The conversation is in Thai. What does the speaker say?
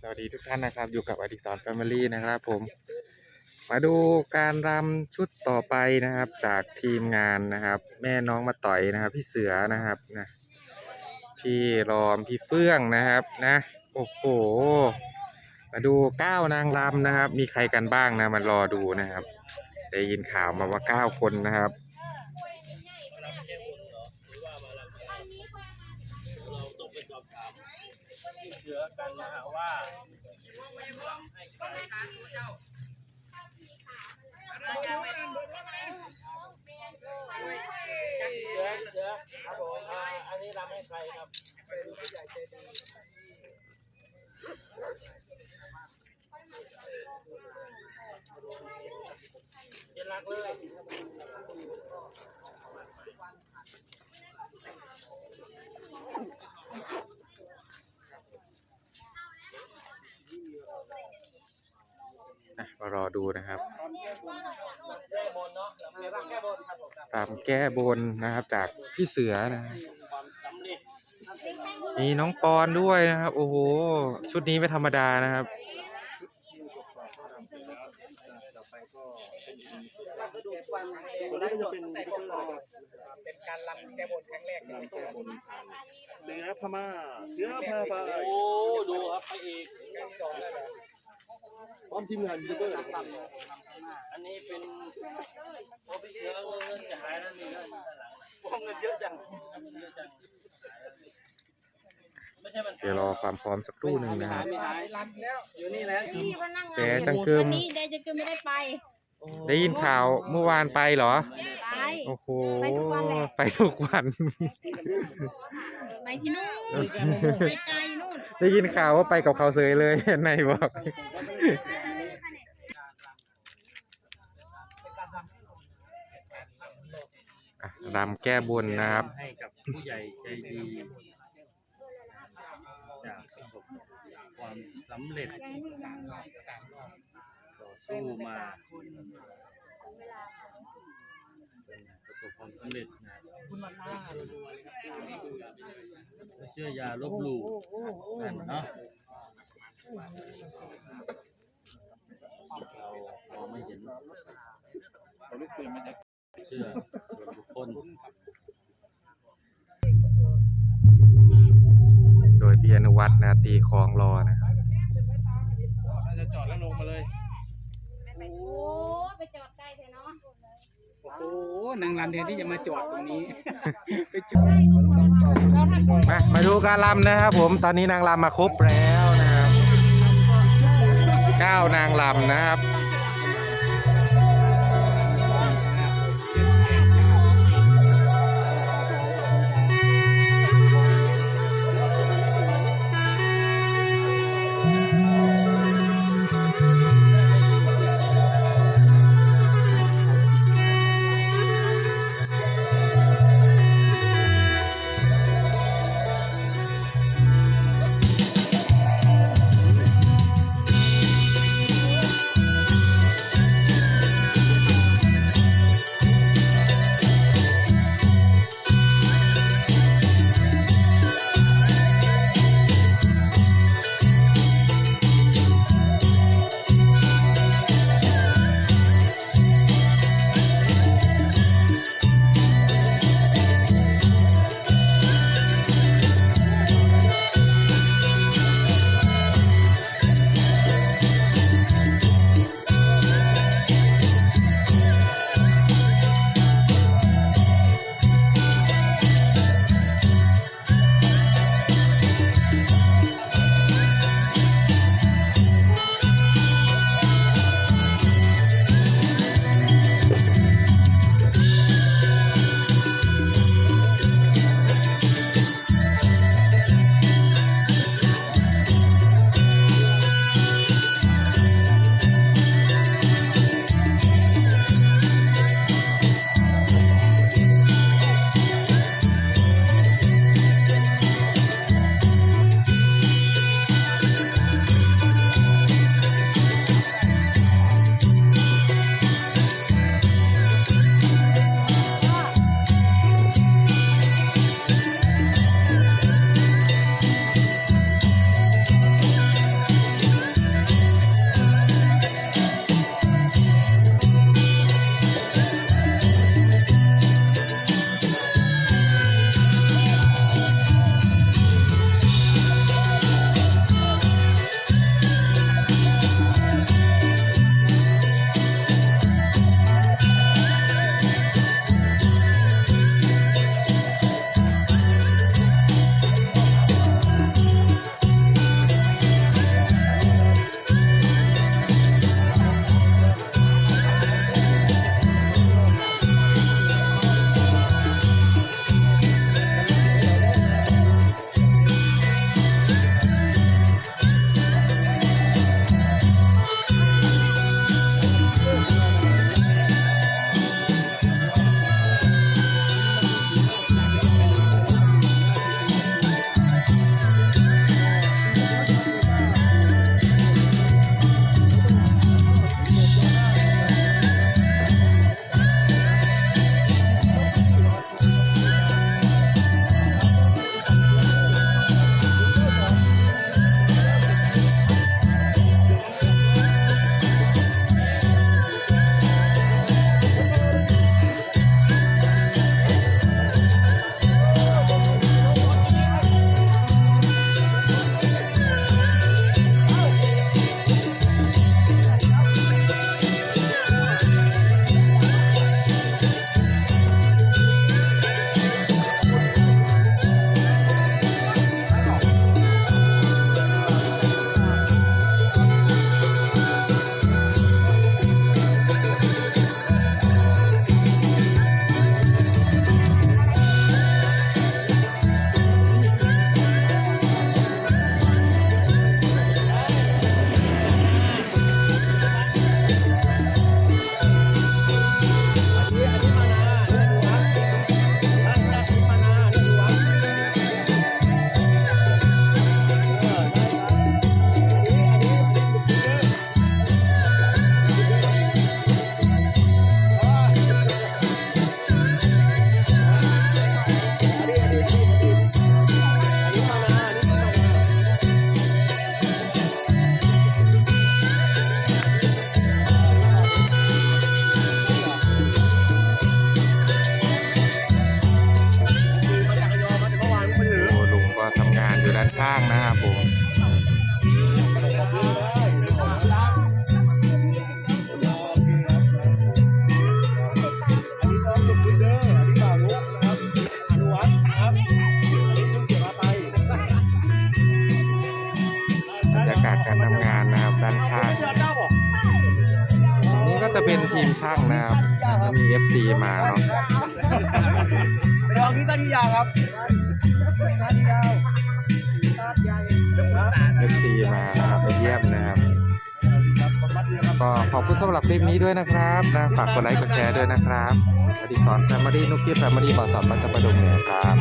สวัสดีทุกท่านนะครับ อยู่กับอดิศรแฟมิลี่นะครับผม มาดูการรำชุดต่อไปนะครับ จากทีมงานนะครับ แม่น้องมาต่อยนะครับ พี่เสือนะครับนะพี่รอมพี่เฟื่องนะครับนะโอ้โหมาดูเก้านางรำนะครับ มีใครกันบ้างนะมารอดูนะครับ ได้ยินข่าวมาว่าเก้าคนนะครับ เราต้องไปสอบถาม ที่เชื้อกันนะฮะว่าให้ใครเชื้อเชื้อครับผมอ่าอันนี้รำให้ใครครับเจรักเลย นะมารอดูนะครับแก้บนเนามแก้บนนะครับ จากพี่เสือนะมีน้องปอนด้วยนะครับ โอ้โห ชุดนี้ไม่ธรรมดานะครับเป็นการลำแก้บนครั้งแรกลำแก้บนเสือพม่าเสือพาไปโอ้ ดูครับพระเอก พร้อมทีมงานยูทูบเบอร์อันนี้เป็นโอ้พี่เชื้อเงินจะหายแล้วนี่เงินพวกเงินเยอะจังเยอะจังไม่ใช่มันเดี๋ยวรอความพร้อมสักครู่หนึ่งนะครับไม่หายรำแล้วอยู่นี่แล้วนี่พนักงานแกตังเกิมวันนี้เดจะคือไม่ได้ไปได้ยินข่าวเมื่อวานไปเหรอไป โอ้โหไปทุกวันแหละ ไปทุกวัน ไปที่นู่นไปไกลนู่นได้ยินข่าวว่าไปกับเขาเซยเลย ในบอก อะรำแก้บนนะครับ ให้กับผู้ใหญ่ใจดีจากประสบความสำเร็จต่อสู้มา ประสบความสำเร็จนะไม่เชื่ออย่าลบหลู่นั่นเนาะเรามองไม่เห็นเอาลูกปืนมาจากเชื่อส่วนบุคคล โดยพี่อนุวัฒน์นะตีคลองรอนะครับน่าจะจอดแล้วลงมาเลย โอ้ ไปจอดใกล้เถอะเนาะโอ้โหนางรำแทนที่จะมาจอดตรงนี้ ไปจอดมามาดูการรำนะครับผมตอนนี้นางรำมาครบแล้วนะครับเก้านางรำนะครับ ข้างนะครับผมอันนี้น้องสุดคุณเด้ออันนี้บ่าวนุนะครับอนุวัฒน์นะครับอันนี้ต้องเสียากาศการทำงานนะครับด้านข้างเจ้าเจ้าบอกตรงนี้ก็จะเป็นทีมช่างนะครับจะมี FC มาเนาะไปลองที่ต้นที่ยาวครับต้นยาว ยี่ยมนะครับก็ขอบคุณสำหรับคลิปนี้ด้วยนะครับนะฝากกดไลค์กดแชร์ด้วยนะครับอดิศรแฟมิลี่นุกกี้แฟมิลี่บอสอนมาจากประดงเนี่ยครับ